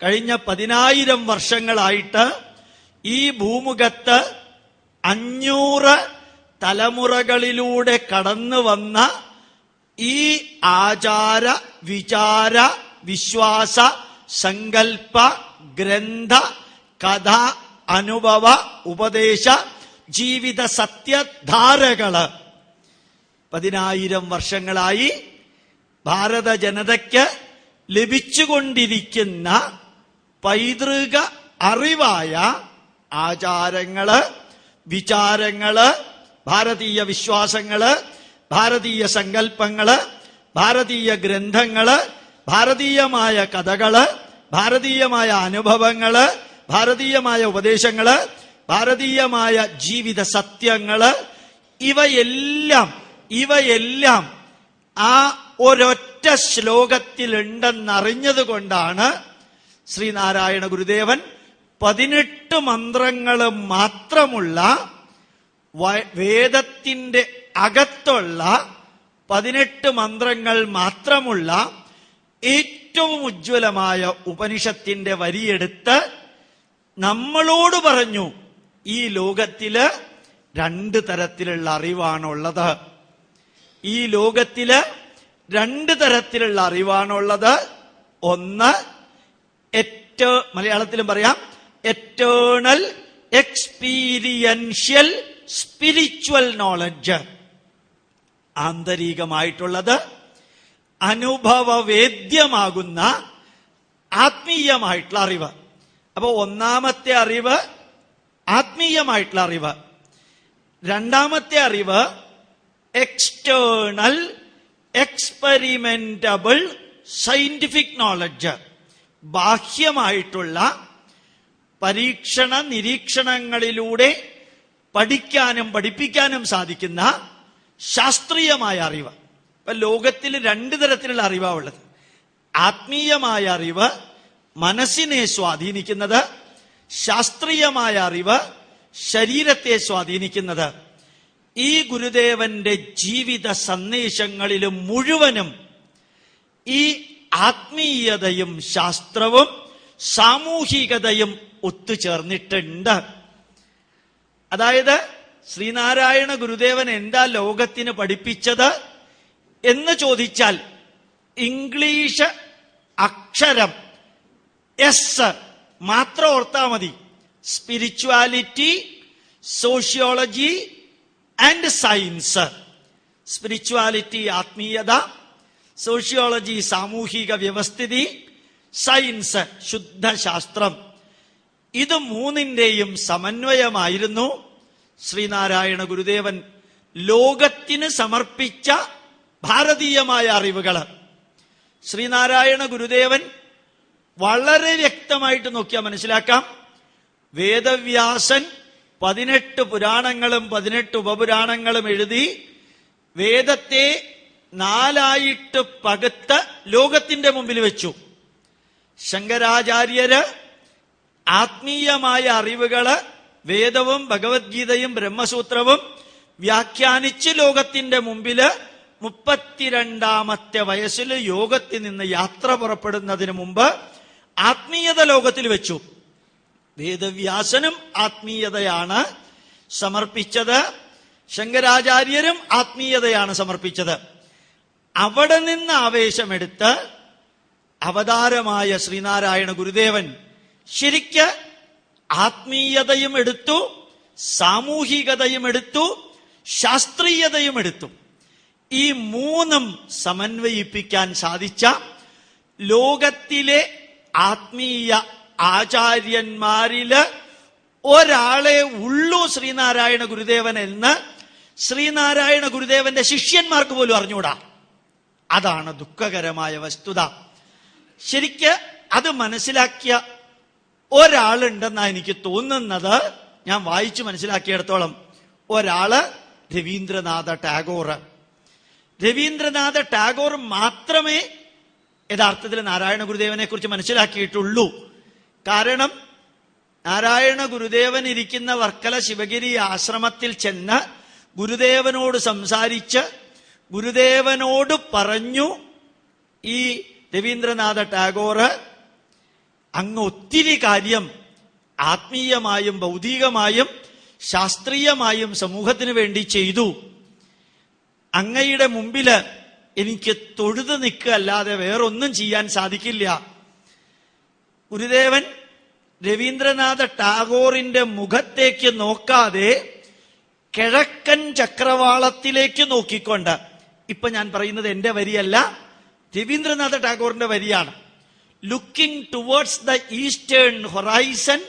കഴിഞ്ഞ പതിനായിരം വർഷങ്ങളായിട്ട് ഈ ഭൂമുഖത്ത് അഞ്ഞൂറ് തലമുറകളിലൂടെ കടന്നു വന്ന ഈ ആചാര വിചാര വിശ്വാസ സങ്കൽപ്പ ഗ്രന്ഥ കഥ അനുഭവ ഉപദേശ ജീവിത സത്യധാരകൾ പതിനായിരം വർഷങ്ങളായി ഭാരത ജനതയ്ക്ക് ലഭിച്ചുകൊണ്ടിരിക്കുന്ന പൈതൃക അറിവായ ആചാരങ്ങൾ വിചാരങ്ങൾ ഭാരതീയ വിശ്വാസങ്ങൾ ഭാരതീയ സങ്കല്പങ്ങൾ ഭാരതീയ ഗ്രന്ഥങ്ങൾ ഭാരതീയമായ കഥകൾ ഭാരതീയമായ അനുഭവങ്ങൾ ഭാരതീയമായ ഉപദേശങ്ങൾ ഭാരതീയമായ ജീവിത സത്യങ്ങൾ ഇവയെല്ലാം ഇവയെല്ലാം ആ ഒരൊറ്റ ശ്ലോകത്തിലുണ്ടെന്നറിഞ്ഞത് കൊണ്ടാണ് ശ്രീനാരായണ ഗുരുദേവൻ പതിനെട്ട് മന്ത്രങ്ങൾ മാത്രമുള്ള വേദത്തിന്റെ അകത്തുള്ള പതിനെട്ട് മന്ത്രങ്ങൾ മാത്രമുള്ള ഏറ്റവും ഉജ്ജ്വലമായ ഉപനിഷത്തിന്റെ വരിയെടുത്ത് നമ്മളോട് പറഞ്ഞു ഈ ലോകത്തിൽ രണ്ട് തരത്തിലുള്ള അറിവാണുള്ളത്. ഈ ലോകത്തിൽ രണ്ട് തരത്തിലുള്ള അറിവാണുള്ളത്. ഒന്ന് എറ്റേ മലയാളത്തിലും പറയാം എറ്റേണൽ എക്സ്പീരിയൻഷ്യൽ സ്പിരിച്വൽ നോളജ് ആന്തരികമായിട്ടുള്ളത് അനുഭവവേദ്യമാകുന്ന ആത്മീയമായിട്ടുള്ള അറിവ്. അപ്പോൾ ഒന്നാമത്തെ അറിവ് ആത്മീയമായിട്ടുള്ള അറിവ്. രണ്ടാമത്തെ അറിവ് എക്സ്റ്റേണൽ എക്സ്പെരിമെന്റബിൾ സയന്റിഫിക് നോളജ് ബാഹ്യമായിട്ടുള്ള പരീക്ഷണ നിരീക്ഷണങ്ങളിലൂടെ പഠിക്കാനും പഠിപ്പിക്കാനും സാധിക്കുന്ന ശാസ്ത്രീയമായ അറിവ്. ഇപ്പൊ ലോകത്തിൽ രണ്ട് തരത്തിലുള്ള അറിവാണ് ഉള്ളത്. ആത്മീയമായ അറിവ് മനസ്സിനെ സ്വാധീനിക്കുന്നത് ശാസ്ത്രീയമായ അറിവ് ശരീരത്തെ സ്വാധീനിക്കുന്നത്. ഈ ഗുരുദേവന്റെ ജീവിത സന്ദേശങ്ങളിലും മുഴുവനും ഈ ആത്മീയതയും ശാസ്ത്രവും സാമൂഹികതയും ഒത്തുചേർന്നിട്ടുണ്ട്. അതായത് ശ്രീനാരായണ ഗുരുദേവൻ എന്താ ലോകത്തിന് പഠിപ്പിച്ചത് എന്ന് ചോദിച്ചാൽ ഇംഗ്ലീഷ് അക്ഷരം എസ് മാത്രം ഓർത്താ മതി. Spirituality sociology and science. Spirituality ആത്മീയത സോഷ്യോളജി സാമൂഹിക വ്യവസ്ഥിതി സയൻസ് ശുദ്ധശാസ്ത്രം. ഇത് മൂന്നിന്റെയും സമന്വയമായിരുന്നു. ശ്രീനാരായണ ഗുരുദേവൻ ലോകത്തിന് സമർപ്പിച്ച ഭാരതീയമായ അറിവുകൾ ശ്രീനാരായണ ഗുരുദേവൻ വളരെ വ്യക്തമായിട്ട് നോക്കിയാൽ മനസ്സിലാക്കാം. വേദവ്യാസൻ പതിനെട്ട് പുരാണങ്ങളും പതിനെട്ട് ഉപപുരാണങ്ങളും എഴുതി വേദത്തെ നാലായിട്ട് പകുത്ത് ലോകത്തിന്റെ മുമ്പിൽ വെച്ചു. ശങ്കരാചാര്യര് ആത്മീയമായ അറിവുകൾ വേദവും ഭഗവത്ഗീതയും ബ്രഹ്മസൂത്രവും വ്യാഖ്യാനിച്ച് ലോകത്തിന്റെ മുമ്പിൽ മുപ്പത്തിരണ്ടാമത്തെ വയസ്സിൽ യോഗത്തിൽ നിന്ന് യാത്ര പുറപ്പെടുന്നതിന് മുമ്പ് ആത്മീയത ലോകത്തിൽ വെച്ചു. വേദവ്യാസനും ആത്മീയതയാണ് സമർപ്പിച്ചത്. ശങ്കരാചാര്യരും ആത്മീയതയാണ് സമർപ്പിച്ചത്. അവിടെ നിന്ന് ആവേശമെടുത്ത് അവതാരമായ ശ്രീനാരായണ ഗുരുദേവൻ ശരിക്ക് ആത്മീയതയും എടുത്തു സാമൂഹികതയും എടുത്തു ശാസ്ത്രീയതയും എടുത്തു. ഈ മൂന്നും സമന്വയിപ്പിക്കാൻ സാധിച്ച ലോകത്തിലെ ആത്മീയ ആചാര്യന്മാരിൽ ഒരാളെ ഉള്ളൂ ശ്രീനാരായണ ഗുരുദേവൻ എന്ന് ശ്രീനാരായണ ഗുരുദേവന്റെ ശിഷ്യന്മാർക്ക് പോലും അറിഞ്ഞൂടാ അതാണ് ദുഃഖകരമായ വസ്തുത. ശരിക്ക് അത് മനസ്സിലാക്കിയ ഒരാളുണ്ടെന്നാണ് എനിക്ക് തോന്നുന്നത്. ഞാൻ വായിച്ചു മനസ്സിലാക്കിയിടത്തോളം. ഒരാൾ രവീന്ദ്രനാഥ ടാഗോർ. രവീന്ദ്രനാഥ ടാഗോർ മാത്രമേ യഥാർത്ഥത്തിൽ നാരായണ ഗുരുദേവനെ കുറിച്ച് മനസ്സിലാക്കിയിട്ടുള്ളൂ. കാരണം നാരായണ ഗുരുദേവൻ ഇരിക്കുന്ന വർക്കല ശിവഗിരി ആശ്രമത്തിൽ ചെന്ന് ഗുരുദേവനോട് സംസാരിച്ച് ഗുരുദേവനോട് പറഞ്ഞു ഈ രവീന്ദ്രനാഥ ടാഗോർ അങ്ങ് ഒത്തിരി കാര്യം ആത്മീയമായും ഭൗതികമായും ശാസ്ത്രീയമായും സമൂഹത്തിന് വേണ്ടി ചെയ്തു. അങ്ങയുടെ മുമ്പിൽ എനിക്ക് തൊഴുതു നിൽക്കുക അല്ലാതെ വേറൊന്നും ചെയ്യാൻ സാധിക്കില്ല. ഗുരുദേവൻ രവീന്ദ്രനാഥ ടാഗോറിന്റെ മുഖത്തേക്ക് നോക്കാതെ കിഴക്കൻ ചക്രവാളത്തിലേക്ക് നോക്കിക്കൊണ്ട് ഇപ്പൊ ഞാൻ പറയുന്നത് എന്റെ വരിയല്ല രവീന്ദ്രനാഥ ടാഗോറിന്റെ വരിയാണ്. Looking towards the eastern horizon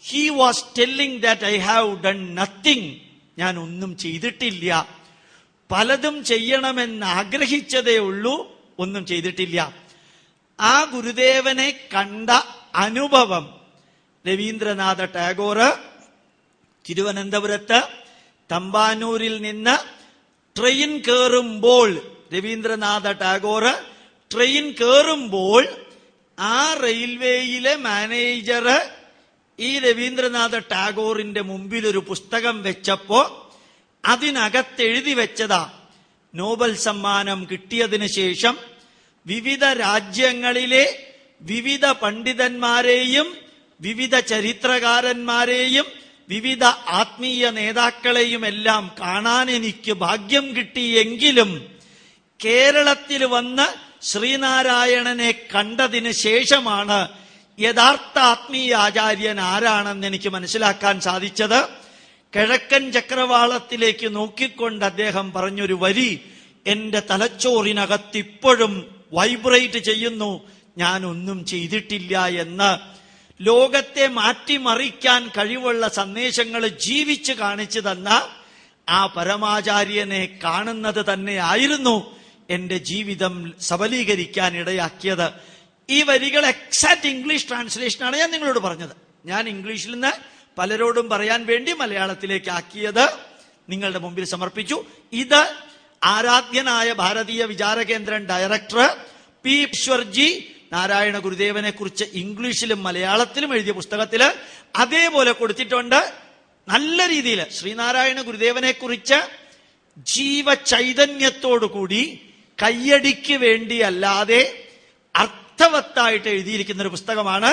he was telling that I have done nothing ഞാൻ ഒന്നും ചെയ്തിട്ടില്ല. പലതും ചെയ്യണമെന്ന് ആഗ്രഹിച്ചതേ ഉള്ളൂ ഒന്നും ചെയ്തിട്ടില്ല. ആ ഗുരുദേവനെ കണ്ട അനുഭവം രവീന്ദ്രനാഥ ടാഗോർ തിരുവനന്തപുരത്ത് തമ്പാനൂരിൽ നിന്ന് ട്രെയിൻ കയറുമ്പോൾ രവീന്ദ്രനാഥ ടാഗോർ ട്രെയിൻ കയറുമ്പോൾ ആ റെയിൽവേയിലെ മാനേജർ ഈ രവീന്ദ്രനാഥ ടാഗോറിന്റെ മുമ്പിൽ ഒരു പുസ്തകം വെച്ചപ്പോ അതിനകത്ത് എഴുതി വെച്ചതാ. നോബൽ സമ്മാനം കിട്ടിയതിനു ശേഷം വിവിധ രാജ്യങ്ങളിലെ വിവിധ പണ്ഡിതന്മാരെയും വിവിധ ചരിത്രകാരന്മാരെയും വിവിധ ആത്മീയ നേതാക്കളെയും എല്ലാം കാണാൻ എനിക്ക് ഭാഗ്യം കിട്ടിയെങ്കിലും കേരളത്തിൽ വന്ന് ശ്രീനാരായണനെ കണ്ടതിന് ശേഷമാണ് യഥാർത്ഥ ആത്മീയ ആചാര്യൻ ആരാണെന്ന് എനിക്ക് മനസ്സിലാക്കാൻ സാധിച്ചത്. കിഴക്കൻ ചക്രവാളത്തിലേക്ക് നോക്കിക്കൊണ്ട് അദ്ദേഹം പറഞ്ഞൊരു വരി എന്റെ തലച്ചോറിനകത്ത് ഇപ്പോഴും വൈബ്രേറ്റ് ചെയ്യുന്നു. ഞാൻ ഒന്നും ചെയ്തിട്ടില്ല എന്ന് ലോകത്തെ മാറ്റിമറിക്കാൻ കഴിവുള്ള സന്ദേശങ്ങൾ ജീവിച്ച് കാണിച്ചു തന്ന ആ പരമാചാര്യനെ കാണുന്നത് തന്നെയായിരുന്നു എന്റെ ജീവിതം സബലീകരിക്കാൻ ഇടയാക്കിയത്. ഈ വരികൾ എക്സാക്ട് ഇംഗ്ലീഷ് ട്രാൻസ്ലേഷൻ ആണ് ഞാൻ നിങ്ങളോട് പറഞ്ഞത്. ഞാൻ ഇംഗ്ലീഷിൽ നിന്ന് പലരോടും പറയാൻ വേണ്ടി മലയാളത്തിലേക്ക് ആക്കിയത് നിങ്ങളുടെ മുമ്പിൽ സമർപ്പിച്ചു. ഇത് ആരാധ്യനായ ഭാരതീയ വിചാര കേന്ദ്രം ഡയറക്ടർ പി ഈശ്വർജി നാരായണ ഗുരുദേവനെ കുറിച്ച് ഇംഗ്ലീഷിലും മലയാളത്തിലും എഴുതിയ പുസ്തകത്തിൽ അതേപോലെ കൊടുത്തിട്ടുണ്ട്. നല്ല രീതിയിൽ ശ്രീനാരായണ ഗുരുദേവനെ കുറിച്ച് ജീവചൈതന്യത്തോടുകൂടി കയ്യടിക്ക് വേണ്ടിയല്ലാതെ അർത്ഥവത്തായിട്ട് എഴുതിയിരിക്കുന്ന ഒരു പുസ്തകമാണ്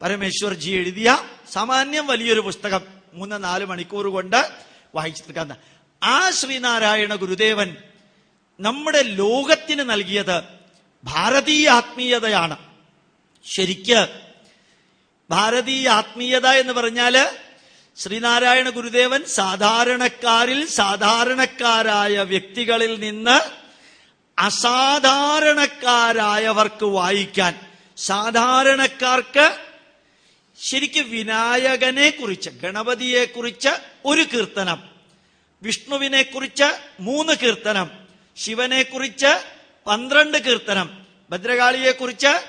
പരമേശ്വർ ജി എഴുതിയ സാമാന്യം വലിയൊരു പുസ്തകം മൂന്ന് നാല് മണിക്കൂർ കൊണ്ട് വായിച്ചെടുക്കാവുന്ന ആ ശ്രീനാരായണ ഗുരുദേവൻ നമ്മുടെ ലോകത്തിന് നൽകിയത് ഭാരതീയ ആത്മീയതയാണ്. ശരിക്ക് ഭാരതീയ ആത്മീയത എന്ന് പറഞ്ഞാൽ ശ്രീനാരായണ ഗുരുദേവൻ സാധാരണക്കാരിൽ സാധാരണക്കാരായ വ്യക്തികളിൽ നിന്ന് അസാധാരണക്കാരായവർക്ക് വായിക്കാൻ സാധാരണക്കാർക്ക് ശരിക്കും വിനായകനെ കുറിച്ച് ഗണപതിയെ കുറിച്ച് ഒരു കീർത്തനം വിഷ്ണുവിനെ കുറിച്ച് മൂന്ന് കീർത്തനം ശിവനെ കുറിച്ച് പന്ത്രണ്ട് കീർത്തനം. ഭദ്രകാളിയെ കുറിച്ച്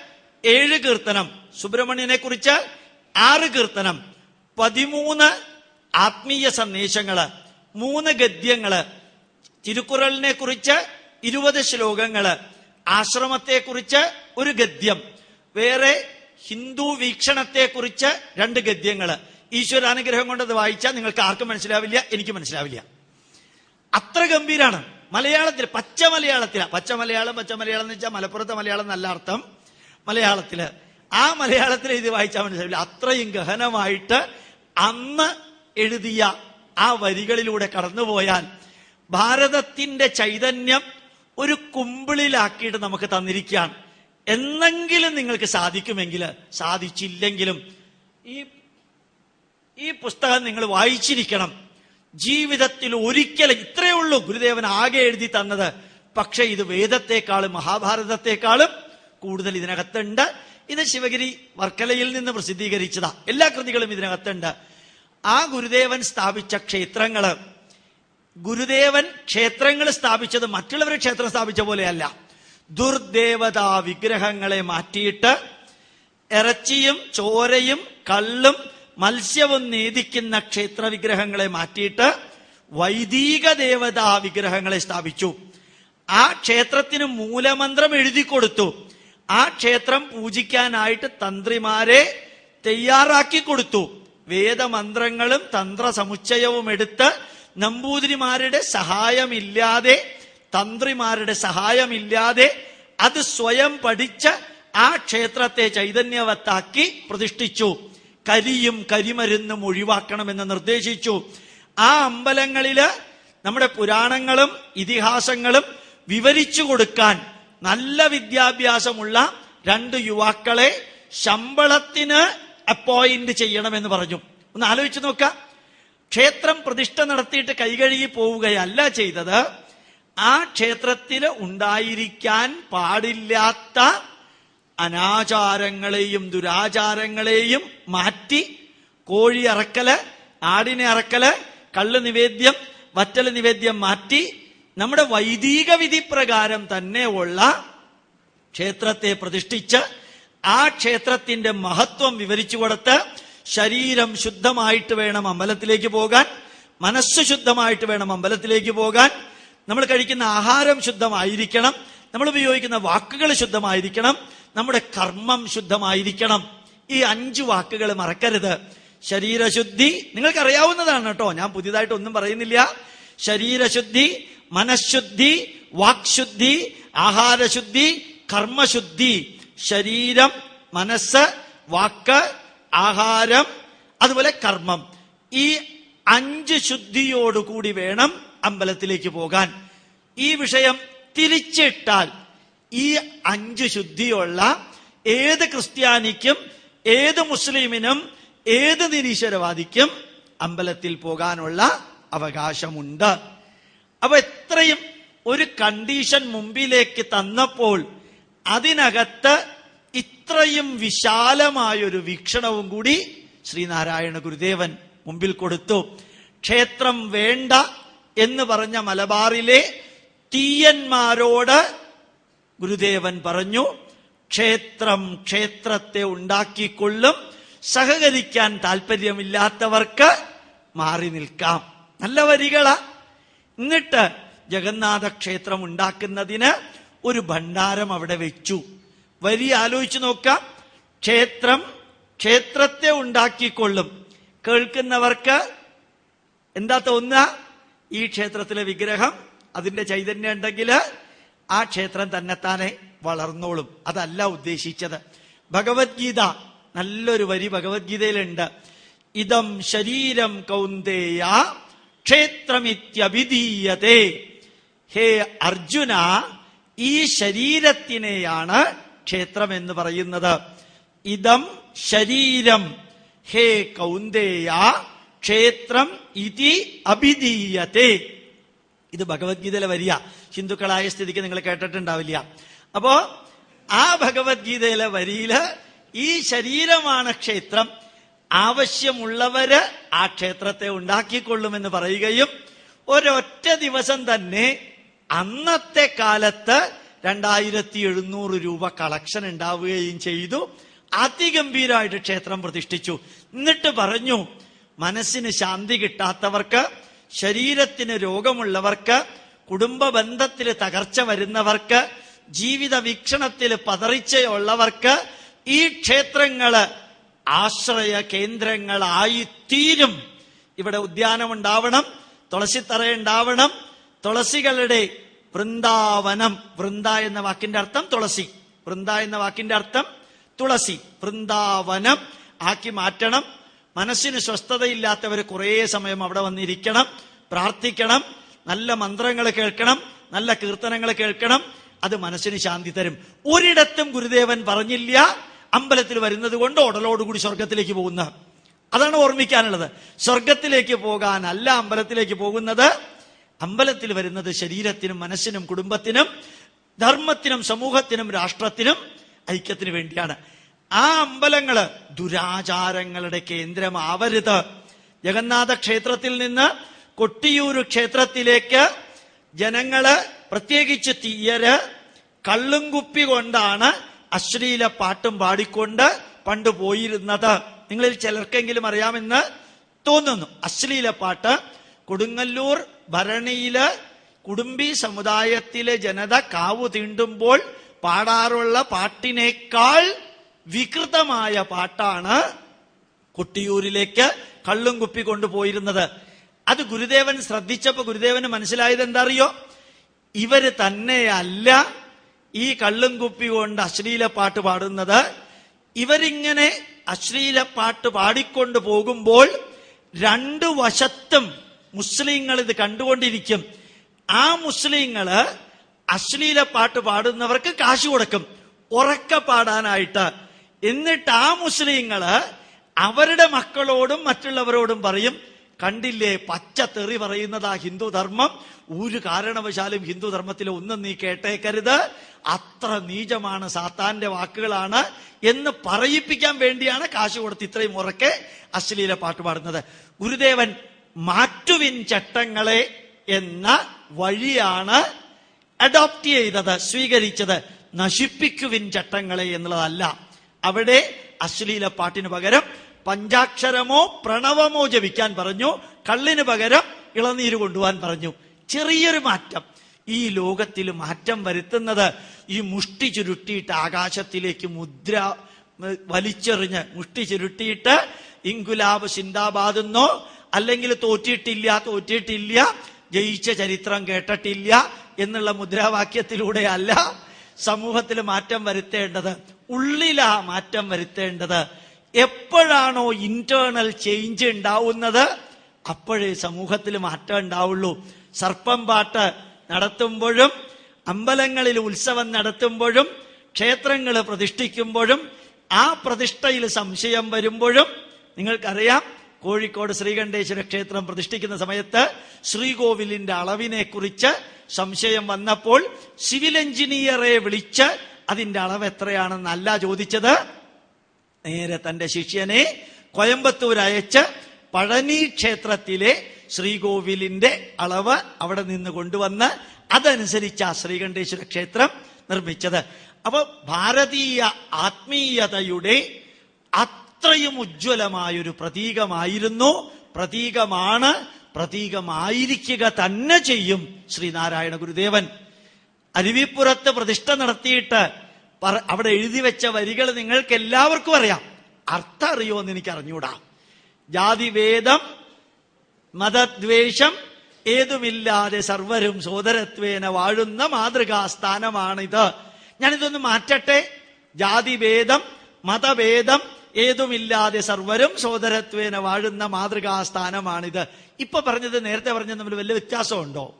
ഏഴ് കീർത്തനം. സുബ്രഹ്മണ്യനെ കുറിച്ച് ആറ് കീർത്തനം. പതിമൂന്ന് ആത്മീയ സന്ദേശങ്ങൾ. മൂന്ന് ഗദ്യങ്ങൾ. തിരുക്കുറളിനെ കുറിച്ച് ഇരുപത് ശ്ലോകങ്ങൾ. ആശ്രമത്തെ കുറിച്ച് ഒരു ഗദ്യം. വേറെ ഹിന്ദു വീക്ഷണത്തെ കുറിച്ച് രണ്ട് ഗദ്യങ്ങൾ. ഈശ്വരാനുഗ്രഹം കൊണ്ട് അത് വായിച്ചാൽ നിങ്ങൾക്ക് ആർക്കും മനസ്സിലാവില്ല എനിക്ക് മനസ്സിലാവില്ല. അത്ര ഗംഭീരാണ്. മലയാളത്തിൽ പച്ച മലയാളത്തില. പച്ച മലയാളം പച്ച മലയാളം എന്ന് വെച്ചാൽ മലപ്പുറത്തെ മലയാളം നല്ല അർത്ഥം. മലയാളത്തിൽ. ആ മലയാളത്തിൽ ഇത് വായിച്ചാൽ മനസ്സിലാവില്ല. അത്രയും ഗഹനമായിട്ട് അന്ന് എഴുതിയ ആ വരികളിലൂടെ കടന്നുപോയാൽ ഭാരതത്തിന്റെ ചൈതന്യം ഒരു കുമ്പിളിലാക്കിയിട്ട് നമുക്ക് തന്നിരിക്കുകയാണ്. എന്നെങ്കിലും നിങ്ങൾക്ക് സാധിക്കുമെങ്കിൽ സാധിച്ചില്ലെങ്കിലും ഈ ഈ പുസ്തകം നിങ്ങൾ വായിച്ചിരിക്കണം. ജീവിതത്തിൽ ഒരിക്കലും ഇത്രയേ ഉള്ളൂ ഗുരുദേവൻ ആകെ എഴുതി തന്നത്. പക്ഷെ ഇത് വേദത്തെക്കാളും മഹാഭാരതത്തെക്കാളും കൂടുതൽ ഇതിനകത്തുണ്ട്. ഇത് ശിവഗിരി വർക്കലയിൽ നിന്ന് പ്രസിദ്ധീകരിച്ചതാ. എല്ലാ കൃതികളും ഇതിനകത്തുണ്ട്. ആ ഗുരുദേവൻ സ്ഥാപിച്ച ക്ഷേത്രങ്ങൾ ഗുരുദേവൻ ക്ഷേത്രങ്ങൾ സ്ഥാപിച്ചത് മറ്റുള്ളവരെ ക്ഷേത്രം സ്ഥാപിച്ച പോലെയല്ല. ദുർദേവതാ വിഗ്രഹങ്ങളെ മാറ്റിയിട്ട് ഇറച്ചിയും ചോരയും കള്ളും മത്സ്യവും നീതിക്കുന്ന ക്ഷേത്ര വിഗ്രഹങ്ങളെ മാറ്റിയിട്ട് വൈദിക ദേവതാ വിഗ്രഹങ്ങളെ സ്ഥാപിച്ചു. ആ ക്ഷേത്രത്തിന് മൂലമന്ത്രം എഴുതി കൊടുത്തു. ആ ക്ഷേത്രം പൂജിക്കാനായിട്ട് തന്ത്രിമാരെ തയ്യാറാക്കി കൊടുത്തു. വേദമന്ത്രങ്ങളും തന്ത്ര സമുച്ചയവും എടുത്ത് നമ്പൂതിരിമാരുടെ സഹായമില്ലാതെ തന്ത്രിമാരുടെ സഹായമില്ലാതെ അത് സ്വയം പഠിച്ച് ആ ക്ഷേത്രത്തെ ചൈതന്യവത്താക്കി പ്രതിഷ്ഠിച്ചു. കരിയും കരിമരുന്നും ഒഴിവാക്കണമെന്ന് നിർദ്ദേശിച്ചു. ആ അമ്പലങ്ങളിൽ നമ്മുടെ പുരാണങ്ങളും ഇതിഹാസങ്ങളും വിവരിച്ചു കൊടുക്കാൻ നല്ല വിദ്യാഭ്യാസമുള്ള രണ്ട് യുവാക്കളെ ശമ്പളത്തിന് അപ്പോയിന്റ് ചെയ്യണമെന്ന് പറഞ്ഞു. ഒന്ന് ആലോചിച്ച് നോക്ക. ക്ഷേത്രം പ്രതിഷ്ഠ നടത്തിയിട്ട് കൈകഴുകി പോവുകയല്ല ചെയ്തത്. ആ ക്ഷേത്രത്തിൽ ഉണ്ടായിരിക്കാൻ പാടില്ലാത്ത അനാചാരങ്ങളെയും ദുരാചാരങ്ങളെയും മാറ്റി കോഴി അറക്കൽ ആടിനെ അറക്കൽ കള്ള് നിവേദ്യം വറ്റൽ നിവേദ്യം മാറ്റി നമ്മുടെ വൈദിക വിധി പ്രകാരം തന്നെ ഉള്ള ക്ഷേത്രത്തെ പ്രതിഷ്ഠിച്ച് ആ ക്ഷേത്രത്തിന്റെ മഹത്വം വിവരിച്ചു കൊടുത്ത് ശരീരം ശുദ്ധമായിട്ട് വേണം അമ്പലത്തിലേക്ക് പോകാൻ മനസ്സ് ശുദ്ധമായിട്ട് വേണം അമ്പലത്തിലേക്ക് പോകാൻ നമ്മൾ കഴിക്കുന്ന ആഹാരം ശുദ്ധമായിരിക്കണം നമ്മൾ ഉപയോഗിക്കുന്ന വാക്കുകൾ ശുദ്ധമായിരിക്കണം നമ്മുടെ കർമ്മം ശുദ്ധമായിരിക്കണം. ഈ അഞ്ചു വാക്കുകൾ മറക്കരുത്. ശരീരശുദ്ധി നിങ്ങൾക്കറിയാവുന്നതാണ് കേട്ടോ. ഞാൻ പുതിയതായിട്ട് ഒന്നും പറയുന്നില്ല. ശരീരശുദ്ധി മനഃശുദ്ധി വാക്ശുദ്ധി ആഹാരശുദ്ധി കർമ്മശുദ്ധി. ശരീരം മനസ്സ് വാക്ക് ആഹാരം അതുപോലെ കർമ്മം. ഈ അഞ്ച് ശുദ്ധിയോടുകൂടി വേണം അമ്പലത്തിലേക്ക് പോകാൻ. ഈ വിഷയം തിരിച്ചിട്ടാൽ ഈ അഞ്ച് ശുദ്ധിയുള്ള ഏത് ക്രിസ്ത്യാനിക്കും ഏത് മുസ്ലിമിനും ഏത് നിരീശ്വരവാദിക്കും അമ്പലത്തിൽ പോകാനുള്ള അവകാശമുണ്ട്. അപ്പൊ എത്രയും ഒരു കണ്ടീഷൻ മുമ്പിലേക്ക് തന്നപ്പോൾ അതിനകത്ത് ഇത്രയും വിശാലമായൊരു വീക്ഷണവും കൂടി ശ്രീനാരായണ ഗുരുദേവൻ മുമ്പിൽ കൊടുത്തു. ക്ഷേത്രം വേണ്ട എന്ന് പറഞ്ഞ മലബാറിലെ തീയന്മാരോട് ഗുരുദേവൻ പറഞ്ഞു ക്ഷേത്രം ക്ഷേത്രത്തെ ഉണ്ടാക്കിക്കൊള്ളും സഹകരിക്കാൻ താല്പര്യമില്ലാത്തവർക്ക് മാറി നിൽക്കാം. നല്ല വരികളാ. എന്നിട്ട് ജഗന്നാഥ ക്ഷേത്രം ഉണ്ടാക്കുന്നതിന് ഒരു ഭണ്ഡാരം അവിടെ വെച്ചു. വരി ആലോചിച്ച് നോക്കാം. ക്ഷേത്രം ക്ഷേത്രത്തെ ഉണ്ടാക്കിക്കൊള്ളും. കേൾക്കുന്നവർക്ക് എന്താ തോന്നുക? ഈ ക്ഷേത്രത്തിലെ വിഗ്രഹം അതിന്റെ ചൈതന്യം ഉണ്ടെങ്കിൽ ആ ക്ഷേത്രം തന്നെത്താനെ വളർന്നോളും. അതല്ല ഉദ്ദേശിച്ചത്. ഭഗവത്ഗീത നല്ലൊരു വരി ഭഗവത്ഗീതയിലുണ്ട്. ഇതം ശരീരം കൗന്ദേയ ക്ഷേത്രമിത്യഭിധീയതേ. ഹേ അർജുന ഈ ശരീരത്തിനെയാണ് ക്ഷേത്രം എന്ന് പറയുന്നത്. ഇതം ശരീരം ഹേ കൗന്ദേയ ക്ഷേത്രം ഇതി അഭിധീയത്തെ ഇത് ഭഗവത്ഗീതയിലെ വരിക ഹിന്ദുക്കളായ സ്ഥിതിക്ക് നിങ്ങൾ കേട്ടിട്ടുണ്ടാവില്ല. അപ്പോ ആ ഭഗവത്ഗീതയിലെ വരിയിൽ ഈ ശരീരമാണ് ക്ഷേത്രം. ആവശ്യമുള്ളവര് ആ ക്ഷേത്രത്തെ ഉണ്ടാക്കിക്കൊള്ളുമെന്ന് പറയുകയും ഒരൊറ്റ ദിവസം തന്നെ അന്നത്തെ കാലത്ത് രണ്ടായിരത്തി എഴുന്നൂറ് രൂപ കളക്ഷൻ ഉണ്ടാവുകയും ചെയ്തു. അതിഗംഭീരമായിട്ട് ക്ഷേത്രം പ്രതിഷ്ഠിച്ചു. എന്നിട്ട് പറഞ്ഞു മനസ്സിന് ശാന്തി കിട്ടാത്തവർക്ക് ശരീരത്തിന് രോഗമുള്ളവർക്ക് കുടുംബ ബന്ധത്തിൽ തകർച്ച വരുന്നവർക്ക് ജീവിത വീക്ഷണത്തിൽ പതറിച്ചയുള്ളവർക്ക് ഈ ക്ഷേത്രങ്ങൾ ആശ്രയ കേന്ദ്രങ്ങളായി തീരും. ഇവിടെ ഉദ്യാനം ഉണ്ടാവണം തുളസിത്തറ ഉണ്ടാവണം തുളസികളുടെ വൃന്ദാവനം. വൃന്ദ എന്ന വാക്കിന്റെ അർത്ഥം തുളസി. വൃന്ദ എന്ന വാക്കിന്റെ അർത്ഥം തുളസി. വൃന്ദാവനം ആക്കി മാറ്റണം. മനസ്സിന് സ്വസ്ഥതയില്ലാത്തവർ കുറേ സമയം അവിടെ വന്നിരിക്കണം പ്രാർത്ഥിക്കണം. നല്ല മന്ത്രങ്ങൾ കേൾക്കണം നല്ല കീർത്തനങ്ങൾ കേൾക്കണം അത് മനസ്സിന് ശാന്തി തരും. ഒരിടത്തും ഗുരുദേവൻ പറഞ്ഞില്ല അമ്പലത്തിൽ വരുന്നത് കൊണ്ട് ഉടലോടുകൂടി സ്വർഗത്തിലേക്ക് പോകുന്ന. അതാണ് ഓർമ്മിക്കാനുള്ളത്. സ്വർഗത്തിലേക്ക് പോകാനല്ല അമ്പലത്തിലേക്ക് പോകുന്നത്. അമ്പലത്തിൽ വരുന്നത് ശരീരത്തിനും മനസ്സിനും കുടുംബത്തിനും ധർമ്മത്തിനും സമൂഹത്തിനും രാഷ്ട്രത്തിനും ഐക്യത്തിന് വേണ്ടിയാണ്. ആ അമ്പലങ്ങൾ ദുരാചാരങ്ങളുടെ കേന്ദ്രമാവരുത്. ജഗന്നാഥ ക്ഷേത്രത്തിൽ നിന്ന് കൊട്ടിയൂര് ക്ഷേത്രത്തിലേക്ക് ജനങ്ങൾ പ്രത്യേകിച്ച് തീയര് കള്ളും കുപ്പി കൊണ്ടാണ് അശ്ലീല പാട്ടും പാടിക്കൊണ്ട് പണ്ട് പോയിരുന്നത്. നിങ്ങളിൽ ചിലർക്കെങ്കിലും അറിയാമെന്ന് തോന്നുന്നു. അശ്ലീല പാട്ട് കൊടുങ്ങല്ലൂർ ഭരണിയിൽ കുടുംബി സമുദായത്തിലെ ജനത കാവു തീണ്ടുമ്പോൾ പാടാറുള്ള പാട്ടിനേക്കാൾ വികൃതമായ പാട്ടാണ് കൊട്ടിയൂരിലേക്ക് കള്ളും കുപ്പി കൊണ്ടുപോയിരുന്നത്. അത് ഗുരുദേവൻ ശ്രദ്ധിച്ചപ്പോ ഗുരുദേവന് മനസ്സിലായത് എന്താ അറിയോ ഇവർ തന്നെയല്ല ഈ കള്ളും കുപ്പി കൊണ്ട് അശ്ലീല പാട്ട് പാടുന്നത്. ഇവരിങ്ങനെ അശ്ലീല പാട്ട് പാടിക്കൊണ്ട് പോകുമ്പോൾ രണ്ടു വശത്തും മുസ്ലിങ്ങൾ ഇത് കണ്ടുകൊണ്ടിരിക്കും. ആ മുസ്ലിങ്ങൾ അശ്ലീല പാട്ട് പാടുന്നവർക്ക് കാശ് കൊടുക്കും. ഉറക്ക പാടാനായിട്ട്. എന്നിട്ട് ആ മുസ്ലിങ്ങൾ അവരുടെ മക്കളോടും മറ്റുള്ളവരോടും പറയും കണ്ടില്ലേ? പച്ച തെറി പറയുന്നതാ ഹിന്ദു ധർമ്മം. ഒരു കാരണവശാലും ഹിന്ദുധർമ്മത്തിൽ ഒന്നും നീ കേട്ടേക്കരുത്. അത്ര നീചമാണ് സാത്താന്റെ വാക്കുകളാണ് എന്ന് പറയിപ്പിക്കാൻ വേണ്ടിയാണ് കാശ് കൊടുത്ത് ഇത്രയും ഉറക്കെ അശ്ലീല പാട്ട് പാടുന്നത്. ഗുരുദേവൻ മാറ്റുവിൻ ചട്ടങ്ങളെ എന്ന വഴിയാണ് അഡോപ്റ്റ് ചെയ്തത് സ്വീകരിച്ചത്. നശിപ്പിക്കുവിൻ ചട്ടങ്ങളെ എന്നുള്ളതല്ല. അവിടെ അശ്ലീല പാട്ടിന് പകരം പഞ്ചാക്ഷരമോ പ്രണവമോ ജപിക്കാൻ പറഞ്ഞു കള്ളിന് പകരം ഇളനീര് കൊണ്ടുപോകാൻ പറഞ്ഞു. ചെറിയൊരു മാറ്റം. ഈ ലോകത്തിൽ മാറ്റം വരുത്തുന്നത് ഈ മുഷ്ടി ചുരുട്ടിയിട്ട് ആകാശത്തിലേക്ക് മുദ്ര വലിച്ചെറിഞ്ഞ് മുഷ്ടി ചുരുട്ടിയിട്ട് ഇൻകുലാബ് സിന്ദാബാദെന്നോ അല്ലെങ്കിൽ തോറ്റിയിട്ടില്ല തോറ്റിയിട്ടില്ല ജയിച്ച ചരിത്രം കേട്ടിട്ടില്ല എന്നുള്ള മുദ്രാവാക്യത്തിലൂടെ അല്ല സമൂഹത്തിൽ മാറ്റം വരുത്തേണ്ടത്. ഉള്ളിലാ മാറ്റം വരുത്തേണ്ടത്. എപ്പോഴാണോ ഇന്റേണൽ ചേഞ്ച് ഉണ്ടാവുന്നത് അപ്പോഴേ സമൂഹത്തിൽ മാറ്റം ഉണ്ടാവുള്ളൂ. സർപ്പം പാട്ട് നടത്തുമ്പോഴും അമ്പലങ്ങളിൽ ഉത്സവം നടത്തുമ്പോഴും ക്ഷേത്രങ്ങൾ പ്രതിഷ്ഠിക്കുമ്പോഴും ആ പ്രതിഷ്ഠയിൽ സംശയം വരുമ്പോഴും നിങ്ങൾക്കറിയാം കോഴിക്കോട് ശ്രീകണ്ഠേശ്വര ക്ഷേത്രം പ്രതിഷ്ഠിക്കുന്ന സമയത്ത് ശ്രീകോവിലിന്റെ അളവിനെ കുറിച്ച് സംശയം വന്നപ്പോൾ സിവിൽ എഞ്ചിനീയറെ വിളിച്ച് അതിന്റെ അളവ് എത്രയാണെന്നല്ല ചോദിച്ചത്. നേരെ തന്റെ ശിഷ്യനെ കോയമ്പത്തൂർ അയച്ച് പഴനി ക്ഷേത്രത്തിലെ ശ്രീകോവിലിന്റെ അളവ് അവിടെ നിന്ന് കൊണ്ടുവന്ന് അതനുസരിച്ച് ആ ശ്രീകണ്ഠേശ്വര ക്ഷേത്രം നിർമ്മിച്ചത്. അപ്പോൾ ഭാരതീയ ആത്മീയതയുടെ അത്രയും ഉജ്ജ്വലമായൊരു പ്രതീകമായിരുന്നു. പ്രതീകമാണ്. പ്രതീകമായിരിക്കുക തന്നെ ചെയ്യും ശ്രീനാരായണ ഗുരുദേവൻ. അരുവിപ്പുറത്ത് പ്രതിഷ്ഠ നടത്തിയിട്ട് അവിടെ എഴുതി വെച്ച വരികൾ നിങ്ങൾക്ക് എല്ലാവർക്കും അറിയാം. അർത്ഥം അറിയോ എന്ന് എനിക്ക് അറിഞ്ഞൂടാ ജാതിവേദം മതദ്വേഷം ഏതുമില്ലാതെ സർവരും സോദരത്വേന വാഴുന്ന മാതൃകാ സ്ഥാനമാണിത് ഞാനിതൊന്ന് മാറ്റട്ടെ. ജാതിഭേദം മതഭേദം ഏതുമില്ലാതെ സർവരും സോദരത്വേന വാഴുന്ന മാതൃകാ സ്ഥാനമാണിത് ഇപ്പൊ പറഞ്ഞത് നേരത്തെ പറഞ്ഞത് തമ്മിൽ വലിയ വ്യത്യാസമുണ്ടോ?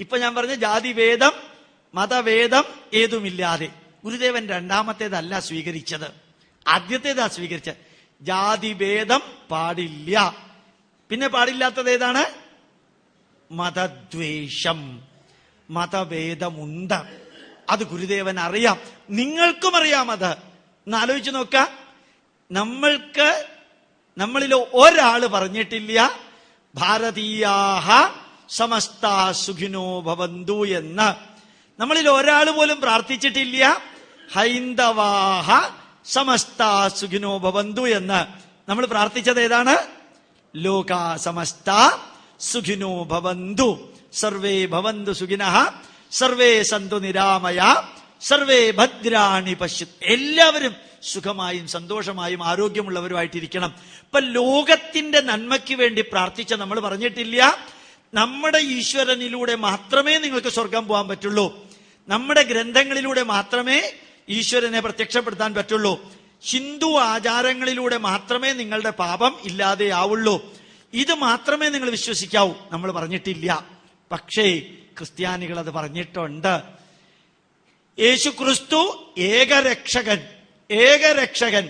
ഇപ്പൊ ഞാൻ പറഞ്ഞ ജാതിഭേദം മതഭേദം ഏതുമില്ലാതെ ഗുരുദേവൻ രണ്ടാമത്തേതല്ല സ്വീകരിച്ചത്. ആദ്യത്തേതാ സ്വീകരിച്ചത്. ജാതിഭേദം പാടില്ല. പിന്നെ പാടില്ലാത്തത് ഏതാണ്? മതദ്വേഷം. മതഭേദമുണ്ട്. അത് ഗുരുദേവൻ അറിയാം. നിങ്ങൾക്കും അറിയാം അത്. എന്നാലോചിച്ച് നോക്ക. നമ്മൾക്ക് നമ്മളിൽ ഒരാൾ പറഞ്ഞിട്ടില്ല. ഭാരതീയാഹ സമസ്ത സുഖിനോ ഭവന്തു എന്ന്. നമ്മളിൽ ഒരാൾ പോലും പ്രാർത്ഥിച്ചിട്ടില്ല. ഹൈന്ദവാഹ സമസ്ത സുഖിനോ ഭവന്തു എന്ന്. നമ്മൾ പ്രാർത്ഥിച്ചത് ഏതാണ്? ലോക സമസ്ത സുഖിനോ ഭവന്തു. സർവേ ഭവന്തു സുഖിന. സർവേ സന്തു നിരാമയ. സർവേ ഭദ്രാണി പശ്യ എല്ലാവരും സുഖമായും സന്തോഷമായും ആരോഗ്യമുള്ളവരുമായിട്ടിരിക്കണം. ഇപ്പൊ ലോകത്തിന്റെ നന്മയ്ക്ക് വേണ്ടി പ്രാർത്ഥിച്ച നമ്മൾ പറഞ്ഞിട്ടില്ല. നമ്മുടെ ഈശ്വരനിലൂടെ മാത്രമേ നിങ്ങൾക്ക് സ്വർഗം പോകാൻ പറ്റുള്ളൂ. നമ്മുടെ ഗ്രന്ഥങ്ങളിലൂടെ മാത്രമേ ഈശ്വരനെ പ്രത്യക്ഷപ്പെടുത്താൻ പറ്റുള്ളൂ. ഹിന്ദു ആചാരങ്ങളിലൂടെ മാത്രമേ നിങ്ങളുടെ പാപം ഇല്ലാതെയാവുള്ളൂ. ഇത് മാത്രമേ നിങ്ങൾ വിശ്വസിക്കാവൂ. നമ്മൾ പറഞ്ഞിട്ടില്ല. പക്ഷേ ക്രിസ്ത്യാനികൾ അത് പറഞ്ഞിട്ടുണ്ട്. യേശു ക്രിസ്തു ഏകരക്ഷകൻ. ഏകരക്ഷകൻ.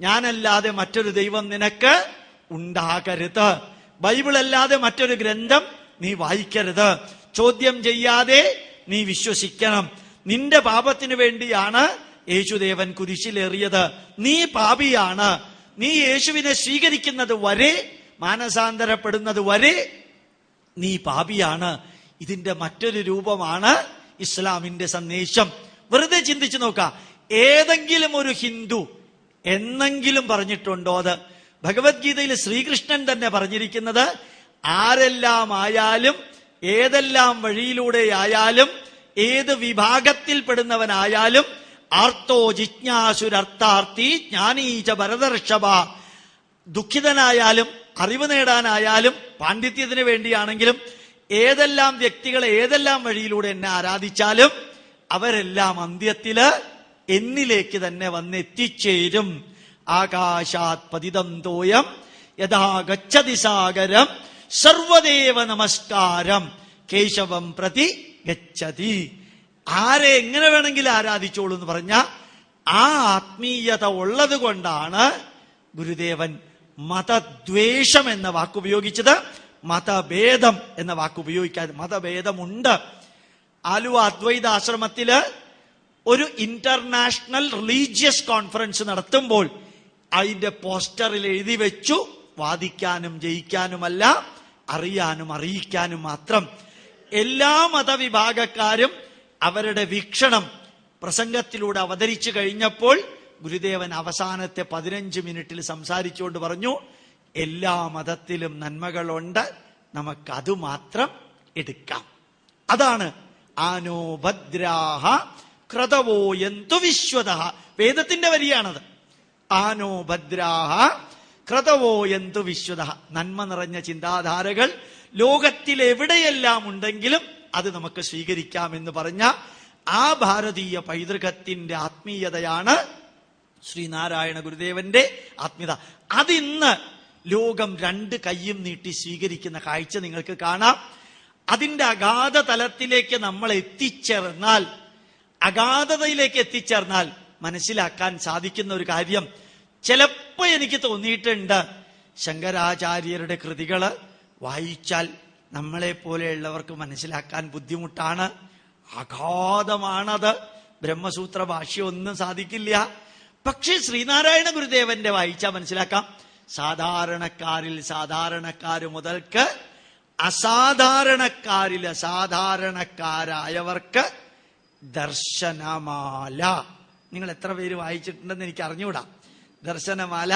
ഞാനല്ലാതെ മറ്റൊരു ദൈവം നിനക്ക് ഉണ്ടാകരുത്. ബൈബിൾ അല്ലാതെ മറ്റൊരു ഗ്രന്ഥം നീ വായിക്കരുത്. ചോദ്യം ചെയ്യാതെ നീ വിശ്വസിക്കണം. നിന്റെ പാപത്തിന് വേണ്ടിയാണ് യേശുദേവൻ കുരിശിലേറിയത്. നീ പാപിയാണ്. നീ യേശുവിനെ സ്വീകരിക്കുന്നത് വരെ മാനസാന്തരപ്പെടുന്നത് വരെ നീ പാപിയാണ്. ഇതിന്റെ മറ്റൊരു രൂപമാണ് ഇസ്ലാമിന്റെ സന്ദേശം. വെറുതെ ചിന്തിച്ചു നോക്ക. ഏതെങ്കിലും ഒരു ഹിന്ദു എന്നെങ്കിലും പറഞ്ഞിട്ടുണ്ടോ അത്? ഭഗവത്ഗീതയിൽ ശ്രീകൃഷ്ണൻ തന്നെ പറഞ്ഞിരിക്കുന്നത് ആരെല്ലാം ആയാലും ഏതെല്ലാം വഴിയിലൂടെ ആയാലും ഏത് വിഭാഗത്തിൽപ്പെടുന്നവനായാലും ആർത്തോ ജിജ്ഞാസുരർത്ഥാർത്ഥി ജ്ഞാനീച ഭരതർഷഭ. ദുഃഖിതനായാലും അറിവ് നേടാനായാലും പാണ്ഡിത്യത്തിന് വേണ്ടിയാണെങ്കിലും ഏതെല്ലാം വ്യക്തികൾ ഏതെല്ലാം വഴിയിലൂടെ എന്നെ ആരാധിച്ചാലും അവരെല്ലാം അന്ത്യത്തിൽ എന്നിലേക്ക് തന്നെ വന്ന് എത്തിച്ചേരും ആകാശാത് പതിതം തോയം യഥാ ഗച്ഛതി സാഗരം സർവദേവ നമസ്കാരം കേശവം പ്രതി ഗച്ഛതി. ആരെ എങ്ങനെ വേണമെങ്കിലും ആരാധിച്ചോളൂ എന്ന് പറഞ്ഞ ആ ആത്മീയത ഉള്ളത് കൊണ്ടാണ് ഗുരുദേവൻ മതദ്വേഷം എന്ന വാക്ക് ഉപയോഗിച്ചത്. മതഭേദം എന്ന വാക്ക് ഉപയോഗിക്കാതെ മതഭേദമുണ്ട്. ആലുവ അദ്വൈത ആശ്രമത്തിൽ ഒരു ഇന്റർനാഷണൽ റിലീജിയസ് കോൺഫറൻസ് നടത്തുമ്പോൾ അതിന്റെ പോസ്റ്ററിൽ എഴുതി വെച്ചു. വാദിക്കാനും ജയിക്കാനുമല്ല അറിയാനും അറിയിക്കാനും മാത്രം. എല്ലാ മതവിഭാഗക്കാരും അവരുടെ വീക്ഷണം പ്രസംഗത്തിലൂടെ അവതരിച്ചു കഴിഞ്ഞപ്പോൾ ഗുരുദേവൻ അവസാനത്തെ പതിനഞ്ച് മിനിറ്റിൽ സംസാരിച്ചുകൊണ്ട് പറഞ്ഞു എല്ലാ മതത്തിലും നന്മകളുണ്ട്. നമുക്ക് അത് മാത്രം എടുക്കാം. അതാണ് ആനോ ഭദ്രാഹ ക്രതവോ എന്തു വിശ്വത വേദത്തിന്റെ വരിയാണത്. ആനോ ഭദ്രാഹ ക്രതവോ എന്തു വിശ്വത. നന്മ നിറഞ്ഞ ചിന്താധാരകൾ ലോകത്തിൽ എവിടെയെല്ലാം ഉണ്ടെങ്കിലും അത് നമുക്ക് സ്വീകരിക്കാമെന്ന് പറഞ്ഞ ആ ഭാരതീയ പൈതൃകത്തിന്റെ ആത്മീയതയാണ് ശ്രീനാരായണ ഗുരുദേവന്റെ ആത്മീയത. അതിന്ന് ലോകം രണ്ട് കൈയും നീട്ടി സ്വീകരിക്കുന്ന കാഴ്ച നിങ്ങൾക്ക് കാണാം. അതിന്റെ അഗാധ തലത്തിലേക്ക് നമ്മൾ എത്തിച്ചേർന്നാൽ അഗാധതയിലേക്ക് എത്തിച്ചേർന്നാൽ മനസ്സിലാക്കാൻ സാധിക്കുന്ന ഒരു കാര്യം ചിലപ്പോ എനിക്ക് തോന്നിയിട്ടുണ്ട് ശങ്കരാചാര്യരുടെ കൃതികൾ വായിച്ചാൽ നമ്മളെ പോലെയുള്ളവർക്ക് മനസ്സിലാക്കാൻ ബുദ്ധിമുട്ടാണ്. അഗാധമാണത് ബ്രഹ്മസൂത്ര ഭാഷ്യം ഒന്നും സാധിക്കില്ല. പക്ഷേ ശ്രീനാരായണ ഗുരുദേവന്റെ വായിച്ചാൽ മനസ്സിലാക്കാം. സാധാരണക്കാരിൽ സാധാരണക്കാര് മുതൽക്ക് അസാധാരണക്കാരിൽ അസാധാരണക്കാരായവർക്ക് ദർശനമാല. നിങ്ങൾ എത്ര പേര് വായിച്ചിട്ടുണ്ടെന്ന് എനിക്ക് അറിഞ്ഞൂടാ ദർശനമാല